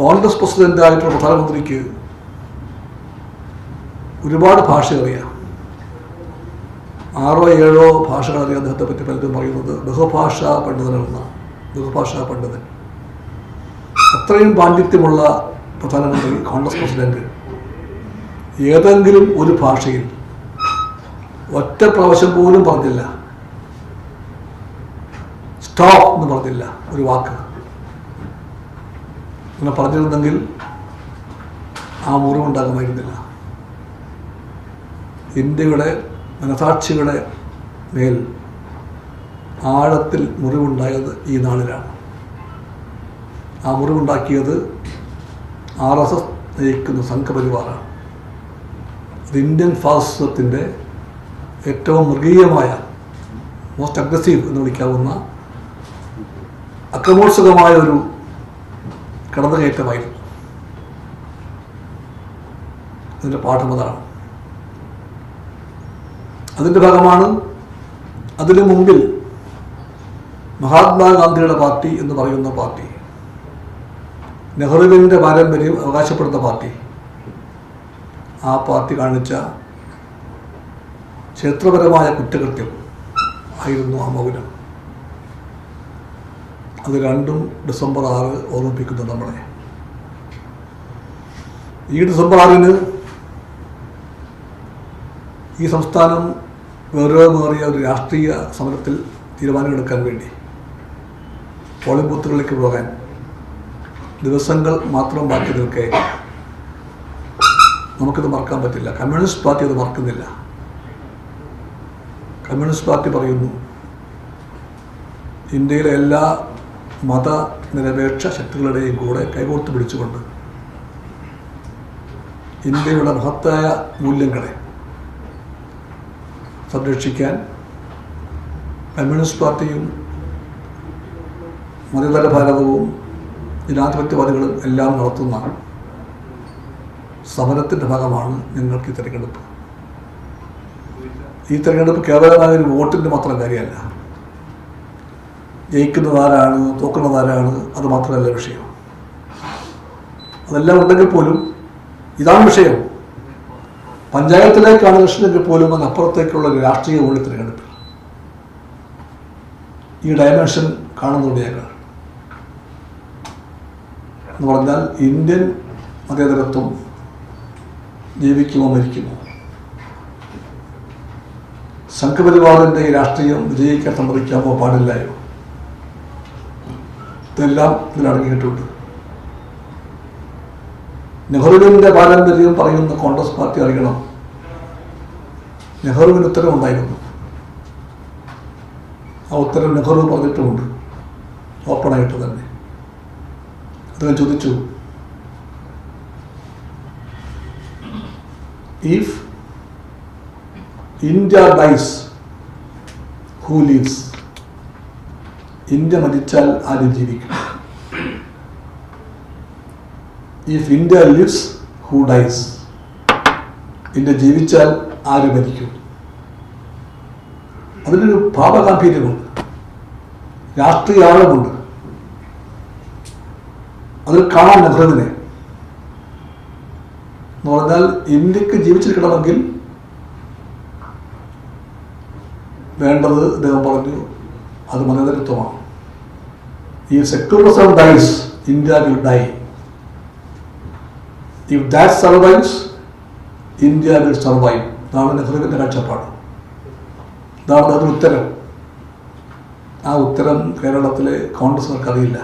കോൺഗ്രസ് പ്രസിഡന്റായിട്ടുള്ള പ്രധാനമന്ത്രിക്ക് ഒരുപാട് ഭാഷ അറിയാം ആറോ ഏഴോ ഭാഷകൾ അറിയാം അദ്ദേഹത്തെ പറ്റി പലരും പറയുന്നത്. ബഹുഭാഷാ പണ്ഡിതനാണെന്നാണ് ബഹുഭാഷാ പണ്ഡിതൻ. അത്രയും പാണ്ഡിത്യമുള്ള പ്രധാനമന്ത്രി കോൺഗ്രസ് പ്രസിഡന്റ് ഏതെങ്കിലും ഒരു ഭാഷയിൽ ഒറ്റ പ്രാവശ്യം പോലും പറഞ്ഞില്ല. സ്റ്റോപ്പ് എന്ന് പറഞ്ഞില്ല ഒരു വാക്ക്. അങ്ങനെ പറഞ്ഞിരുന്നെങ്കിൽ ആ മുറിവുണ്ടാകുമായിരുന്നില്ല. ഇന്ത്യയുടെ മനസാക്ഷിയുടെ മേൽ ആഴത്തിൽ മുറിവുണ്ടായത് ഈ നാളിലാണ്. ആ മുറിവുണ്ടാക്കിയത് ആർ എസ് എസ് നയിക്കുന്ന സംഘപരിവാറാണ്. അത് ഇന്ത്യൻ ഫാസിസത്തിന്റെ ഏറ്റവും മൃഗീയമായ മോസ്റ്റ് അഗ്രസീവ് എന്ന് വിളിക്കാവുന്ന അക്രമോത്സുകമായ ഒരു കടന്നുകയറ്റമായിരുന്നു അതിന്റെ പാഠം അതാണ്. അതിന്റെ ഭാഗമാണ് അതിനു മുമ്പിൽ മഹാത്മാഗാന്ധിയുടെ പാർട്ടി എന്ന് പറയുന്ന പാർട്ടി. നെഹ്റുവിന്റെ പാരമ്പര്യം അവകാശപ്പെടുന്ന പാർട്ടി. ആ പാർട്ടി കാണിച്ച ക്ഷേത്രപരമായ കുറ്റകൃത്യം ആയിരുന്നു ആ മൗനം. അത് രണ്ടും ഡിസംബർ ആറ് ഓർമ്മിപ്പിക്കുന്നു നമ്മളെ. ഈ ഡിസംബർ ആറിന് ഈ സംസ്ഥാനം ഗൗരവമേറിയ ഒരു രാഷ്ട്രീയ സമരത്തിൽ തീരുമാനമെടുക്കാൻ വേണ്ടി പോളിംഗ് ബൂത്തുകളിലേക്ക് പോകാൻ ദിവസങ്ങൾ മാത്രം ബാക്കി നിൽക്കെ നമുക്കിത് മറക്കാൻ പറ്റില്ല. കമ്മ്യൂണിസ്റ്റ് പാർട്ടി അത് മറക്കുന്നില്ല. കമ്മ്യൂണിസ്റ്റ് പാർട്ടി പറയുന്നു ഇന്ത്യയിലെ എല്ലാ മതനിരപേക്ഷ ശക്തികളുടെയും കൂടെ കൈകോർത്ത് പിടിച്ചുകൊണ്ട് ഇന്ത്യയുടെ മഹത്തായ മൂല്യങ്ങളെ സംരക്ഷിക്കാൻ കമ്മ്യൂണിസ്റ്റ് പാർട്ടിയും മതതല ഭാരതവും ജനാധിപത്യവാദികളും എല്ലാം നടത്തുന്ന സമരത്തിന്റെ ഭാഗമാണ് നിങ്ങൾക്ക് ഈ തിരഞ്ഞെടുപ്പ്. ഈ തിരഞ്ഞെടുപ്പ് കേവലമായ ഒരു വോട്ടിന്റെ മാത്രം കാര്യമല്ല. ജയിക്കുന്നത് ആരാണ് തോക്കുന്നത് ആരാണ് അത് മാത്രമല്ല വിഷയം. അതെല്ലാം ഉണ്ടെങ്കിൽ പോലും ഇതാണ് വിഷയം. പഞ്ചായത്തിലേക്കാണ് ഇലക്ഷനെങ്കിൽ പോലും അതിനപ്പുറത്തേക്കുള്ള രാഷ്ട്രീയ വോളി തിരഞ്ഞെടുപ്പിൽ ഈ ഡയമെൻഷൻ കാണുന്നുണ്ട് ഞങ്ങൾ. എന്ന് പറഞ്ഞാൽ ഇന്ത്യൻ മതേതരത്വം ജീവിക്കുമോ മരിക്കുമോ? സംഘപരിവാറിന്റെ ഈ രാഷ്ട്രീയം വിജയിക്കാൻ സമ്മതിക്കാമോ പാടില്ലായോ? ഇതെല്ലാം ഇതിലടങ്ങിയിട്ടുണ്ട് നെഹ്റുവിന്റെ പാരമ്പര്യം പറയുന്ന കോൺഗ്രസ് പാർട്ടി അറിയണം. നെഹ്റുവിന് ഉത്തരവുണ്ടായിരുന്നു ആ ഉത്തരം നെഹ്റു പറഞ്ഞിട്ടുമുണ്ട്. ഓപ്പണായിട്ട് തന്നെ. അദ്ദേഹം ചോദിച്ചു. If India dies who lives India മരിച്ചാൽ ആര് ജീവിക്കും if India lives who dies India ജീവിച്ചാൽ ആര് മരിക്കും? അതിനൊരു ഭാവഗാംഭീര്യമുണ്ട് രാഷ്ട്രീയ ആഴമുണ്ട് അതിൽ കാണാൻ നെഹ്റുവിനെ എന്ന് പറഞ്ഞാൽ ഇന്ത്യയ്ക്ക് ജീവിച്ചിരിക്കണമെങ്കിൽ വേണ്ടത് അദ്ദേഹം പറഞ്ഞു അത് മതേതരത്വമാണ്. ഈ secularism dies India will die if that survives India will survive ഇതാണ് നെഹ്റുവിന്റെ കാഴ്ചപ്പാട്. ഇതാണ് അതിന് ഉത്തരം ആ ഉത്തരം കേരളത്തിലെ കോൺഗ്രസ്സുകാർക്ക് അറിയില്ല.